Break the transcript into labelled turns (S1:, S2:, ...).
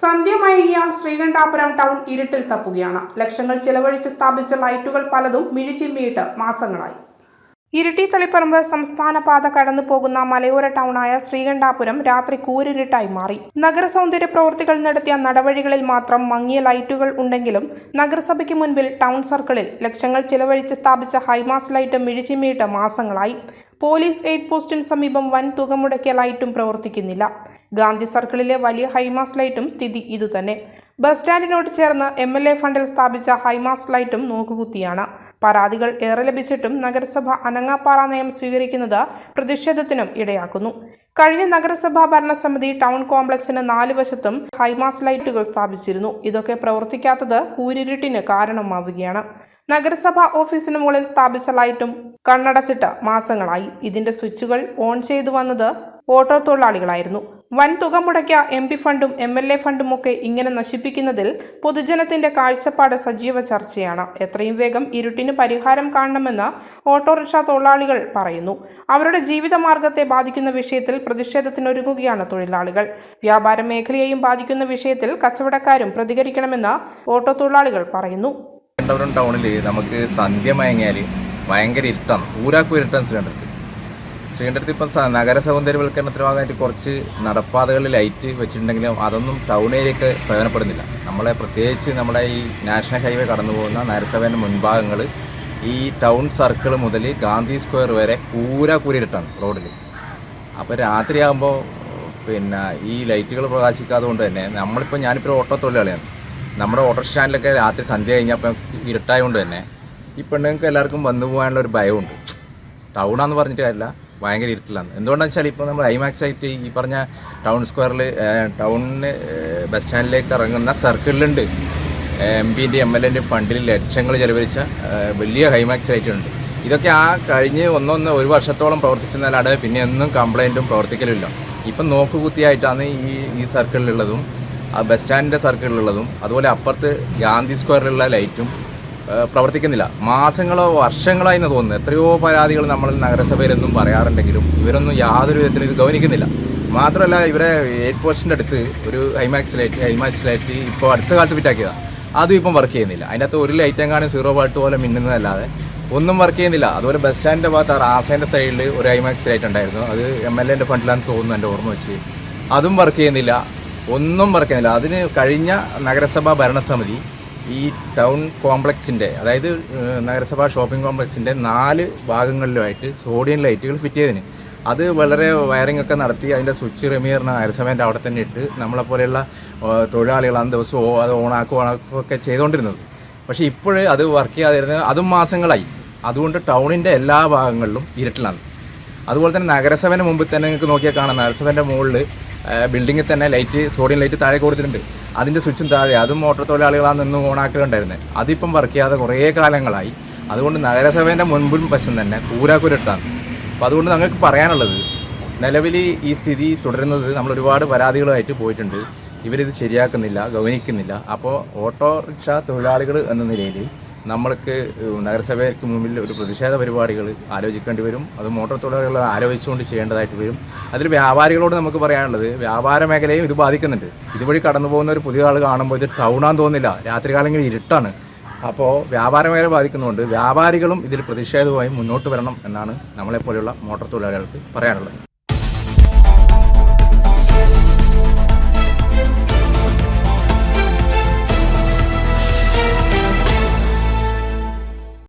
S1: സന്ധ്യമയങ്ങിയാൽ Sreekandapuram town ഇരുട്ടിൽ തപ്പുകയാണ്. ലക്ഷങ്ങൾ ചെലവഴിച്ച് സ്ഥാപിച്ച ലൈറ്റുകൾ പലതും മിഴിച്ചിമ്മിയിട്ട് മാസങ്ങളായി. ഇരിട്ടി തളിപ്പറമ്പ് സംസ്ഥാന പാത കടന്നു പോകുന്ന മലയോര ടൗണായ ശ്രീകണ്ഠാപുരം രാത്രി കൂരിരുട്ടായി മാറി. നഗരസൗന്ദര്യ പ്രവൃത്തികൾ നടത്തിയ നടവഴികളിൽ മാത്രം മങ്ങിയ ലൈറ്റുകൾ ഉണ്ടെങ്കിലും നഗരസഭയ്ക്ക് മുൻപിൽ ടൗൺ സർക്കിളിൽ ലക്ഷങ്ങൾ ചിലവഴിച്ച് സ്ഥാപിച്ച ഹൈമാസ് ലൈറ്റ് മിഴിച്ചിമ്മിയിട്ട് മാസങ്ങളായി. പോലീസ് എയ്ഡ് പോസ്റ്റിന് സമീപം വൻ തുക മുടക്കിയ ലൈറ്റും പ്രവർത്തിക്കുന്നില്ല. ഗാന്ധി സർക്കിളിലെ വലിയ ഹൈമാസ് ലൈറ്റും സ്ഥിതി ഇതുതന്നെ. ബസ് സ്റ്റാൻഡിനോട് ചേർന്ന് എം എൽ എ ഫണ്ടിൽ സ്ഥാപിച്ച ഹൈമാസ് ലൈറ്റും നോക്കുകുത്തിയാണ്. പരാതികൾ ഏറെ ലഭിച്ചിട്ടും നഗരസഭ അനങ്ങാപ്പാറ നയം സ്വീകരിക്കുന്നത് പ്രതിഷേധത്തിനും ഇടയാക്കുന്നു. കഴിഞ്ഞ നഗരസഭാ ഭരണസമിതി ടൗൺ കോംപ്ലക്സിന് നാല് വശത്തും ഹൈമാസ് ലൈറ്റുകൾ സ്ഥാപിച്ചിരുന്നു. ഇതൊക്കെ പ്രവർത്തിക്കാത്തത് കൂരിരുട്ടിന് കാരണമാവുകയാണ്. നഗരസഭാ ഓഫീസിന് മുകളിൽ സ്ഥാപിച്ച ലൈറ്റും കണ്ണടച്ചിട്ട് മാസങ്ങളായി. ഇതിന്റെ സ്വിച്ചുകൾ ഓൺ ചെയ്തു വന്നത് ഓട്ടോ തൊഴിലാളികളായിരുന്നു. വൻ തുക മുടക്കിയ എം പി ഫണ്ടും എം എൽ എ ഫണ്ടും ഒക്കെ ഇങ്ങനെ നശിപ്പിക്കുന്നതിൽ പൊതുജനത്തിന്റെ കാഴ്ചപ്പാട് സജീവ ചർച്ചയാണ്. എത്രയും വേഗം ഇരുട്ടിന് പരിഹാരം കാണണമെന്ന് ഓട്ടോറിക്ഷ തൊഴിലാളികൾ പറയുന്നു. അവരുടെ ജീവിതമാർഗത്തെ ബാധിക്കുന്ന വിഷയത്തിൽ പ്രതിഷേധത്തിനൊരുങ്ങുകയാണ് തൊഴിലാളികൾ. വ്യാപാര മേഖലയെയും ബാധിക്കുന്ന വിഷയത്തിൽ കച്ചവടക്കാരും പ്രതികരിക്കണമെന്ന് ഓട്ടോ തൊഴിലാളികൾ പറയുന്നു.
S2: ടൗണിൽ നമുക്ക് സന്ധ്യ മയങ്ങിയാൽ ഭയങ്കര ഇരുട്ടാണ് ഊരാക്കും ഇരുട്ടാണ് ശ്രീകണ്ഠത്ത് ശ്രീകണ്ഠത്ത് ഇപ്പം നഗര സൗന്ദര്യവൽക്കരണത്തിന് ഭാഗമായിട്ട് കുറച്ച് നടപ്പാതകളിൽ ലൈറ്റ് വെച്ചിട്ടുണ്ടെങ്കിലും അതൊന്നും ടൗൺ ഏരിയക്ക് പ്രയോജനപ്പെടുന്നില്ല. നമ്മളെ പ്രത്യേകിച്ച് നമ്മുടെ ഈ നാഷണൽ ഹൈവേ കടന്നു പോകുന്ന നഗരസഭേന്റെ മുൻഭാഗങ്ങൾ ഈ ടൗൺ സർക്കിൾ മുതൽ ഗാന്ധി സ്ക്വയർ വരെ കൂര കൂരിട്ടാണ് റോഡിൽ അപ്പോൾ രാത്രിയാകുമ്പോൾ പിന്നെ ഈ ലൈറ്റുകൾ പ്രകാശിക്കാതെ കൊണ്ട് തന്നെ നമ്മളിപ്പോൾ ഞാനിപ്പോൾ ഓട്ടോ തൊഴിലാളിയാണ്. നമ്മുടെ ഓട്ടോ സ്റ്റാൻഡിലൊക്കെ രാത്രി സന്ധ്യ കഴിഞ്ഞപ്പോൾ ഇരുട്ടായതുകൊണ്ട് തന്നെ ഈ പെണ്ണുങ്ങൾക്ക് എല്ലാവർക്കും വന്നു പോകാനുള്ള ഒരു ഭയമുണ്ട് ടൗണാന്ന് പറഞ്ഞിട്ട് കാര്യമില്ല. ഭയങ്കര ഇരുട്ടിലാണ്. എന്തുകൊണ്ടാണെന്ന് വെച്ചാൽ ഇപ്പോൾ നമ്മൾ ഐമാക്സ് ആയിട്ട് ഈ പറഞ്ഞ ടൗൺ സ്ക്വയറിൽ ടൗണിന് ബസ് സ്റ്റാൻഡിലേക്ക് ഇറങ്ങുന്ന സർക്കിളിലുണ്ട് എം പിന്റെ എം എൽ എന്റെ ഫണ്ടിൽ ലക്ഷങ്ങൾ ചെലവഴിച്ച വലിയ ഹൈമാക്സ് ഉണ്ട് ഇതൊക്കെ ആ കഴിഞ്ഞ് ഒന്നൊന്ന് ഒരു വർഷത്തോളം പ്രവർത്തിച്ചെന്നല്ലാതെ പിന്നെ എന്നും കംപ്ലൈന്റും പ്രവർത്തിക്കലുമില്ല ഇപ്പം നോക്കുകുത്തിയായിട്ടാണ് ഈ ഈ സർക്കിളിലുള്ളതും ആ ബസ് സ്റ്റാൻഡിന്റെ സർക്കിളിലുള്ളതും അതുപോലെ അപ്പുറത്ത് ഗാന്ധി സ്ക്വയറിലുള്ള ലൈറ്റും പ്രവർത്തിക്കുന്നില്ല. മാസങ്ങളോ വർഷങ്ങളായി എന്ന് തോന്നുന്നു. എത്രയോ പരാതികൾ നമ്മൾ നഗരസഭയിലെന്നും പറയാറുണ്ടെങ്കിലും ഇവരൊന്നും യാതൊരു വിധത്തിലും ഇത് ഗൗനിക്കുന്നില്ല. മാത്രമല്ല ഇവരെ എയ്റ്റ് പോസ്റ്റിന്റെ അടുത്ത് ഒരു ഹൈമാക്സ് ലൈറ്റ് ഹൈമാക്സ് ലൈറ്റ് ഇപ്പോൾ അടുത്ത കാലത്ത് ഫിറ്റാക്കിയതാണ് അതും ഇപ്പം വർക്ക് ചെയ്യുന്നില്ല. അതിന്റെ അകത്ത് ഒരു ലൈറ്റ് കാണും സീറോ വാൾട്ട് പോലെ മിന്നുന്നതല്ലാതെ ഒന്നും വർക്ക് ചെയ്യുന്നില്ല. അതുപോലെ ബസ് സ്റ്റാൻഡിന്റെ ഭാഗത്ത് റാസേന്റെ സൈഡിൽ ഒരു ഹൈമാക്സ് ലൈറ്റ് ഉണ്ടായിരുന്നു. അത് എം എൽ എന്റെ ഫണ്ടിലാണെന്ന് തോന്നുന്നു എന്റെ ഓർമ്മ വെച്ച്. അതും വർക്ക് ചെയ്യുന്നില്ല. ഒന്നും വർക്ക് ചെയ്യുന്നില്ല. അതിന് കഴിഞ്ഞ നഗരസഭാ ഭരണസമിതി ഈ ടൗൺ കോംപ്ലക്സിന്റെ അതായത് നഗരസഭാ ഷോപ്പിംഗ് കോംപ്ലക്സിന്റെ നാല് ഭാഗങ്ങളിലുമായിട്ട് സോഡിയം ലൈറ്റുകൾ ഫിറ്റ് ചെയ്തതിന്. അത് വളരെ വയറിംഗ് ഒക്കെ നടത്തി അതിന്റെ സ്വിച്ച് റിമീറിന് നഗരസഭേന്റെ അവിടെ തന്നെ ഇട്ട് നമ്മളെപ്പോലെയുള്ള പോലെയുള്ള തൊഴിലാളികൾ അന്ന് ദിവസം അത് ഓണാക്കും ഓണാക്കും ചെയ്തുകൊണ്ടിരുന്നത്. പക്ഷേ ഇപ്പോൾ അത് വർക്ക് ചെയ്യാതിരുന്നത് അതും മാസങ്ങളായി. അതുകൊണ്ട് ടൗണിന്റെ എല്ലാ ഭാഗങ്ങളിലും ഇരുട്ടിലാണ്. അതുപോലെ തന്നെ നഗരസഭേന്റെ മുമ്പിൽ തന്നെ നിങ്ങൾക്ക് നോക്കിയാൽ കാണാം. നഗരസഭേന്റെ മുകളിൽ ബിൽഡിങ്ങിൽ തന്നെ ലൈറ്റ് സോഡിയം ലൈറ്റ് താഴെ കൊടുത്തിട്ടുണ്ട്. അതിന്റെ സ്വിച്ചും താഴെ അതും മോട്ടോർ തൊഴിലാളികളാണ് നിന്ന് ഓണാക്കുന്നുണ്ടായിരുന്നത് അതിപ്പം വർക്ക് ചെയ്യാതെ കുറേ കാലങ്ങളായി. അതുകൊണ്ട് നഗരസഭേന്റെ മുൻപും വശം തന്നെ കൂരാക്കുരുട്ടാണ്. അപ്പോൾ അതുകൊണ്ട് ഞങ്ങൾക്ക് പറയാനുള്ളത് നിലവിൽ ഈ സ്ഥിതി തുടരുന്നത് നമ്മൾ ഒരുപാട് പരാതികളുമായിട്ട് പോയിട്ടുണ്ട്. ഇവരിത് ശരിയാക്കുന്നില്ല ഗൗനിക്കുന്നില്ല. അപ്പോൾ ഓട്ടോറിക്ഷ തൊഴിലാളികൾ എന്ന നിലയിൽ നമ്മൾക്ക് നഗരസഭയ്ക്ക് മുമ്പിൽ ഒരു പ്രതിഷേധ പരിപാടികൾ ആലോചിക്കേണ്ടി വരും. അത് മോട്ടോർ തൊഴിലാളികൾ ആലോചിച്ചുകൊണ്ട് ചെയ്യേണ്ടതായിട്ട് വരും. അതിൽ വ്യാപാരികളോട് നമുക്ക് പറയാനുള്ളത് വ്യാപാര മേഖലയും ഇത് ബാധിക്കുന്നുണ്ട്. ഇതുവഴി കടന്നു പോകുന്ന ഒരു പുതിയ ആൾ കാണുമ്പോൾ ഇത് ടൗണാന്ന് തോന്നില്ല രാത്രികാലങ്ങളിൽ ഇരുട്ടാണ്. അപ്പോൾ വ്യാപാര മേഖല ബാധിക്കുന്നതുകൊണ്ട് വ്യാപാരികളും ഇതിൽ പ്രതിഷേധവുമായി മുന്നോട്ട് വരണം എന്നാണ് നമ്മളെപ്പോലെയുള്ള മോട്ടോർ തൊഴിലാളികൾക്ക് പറയാനുള്ളത്.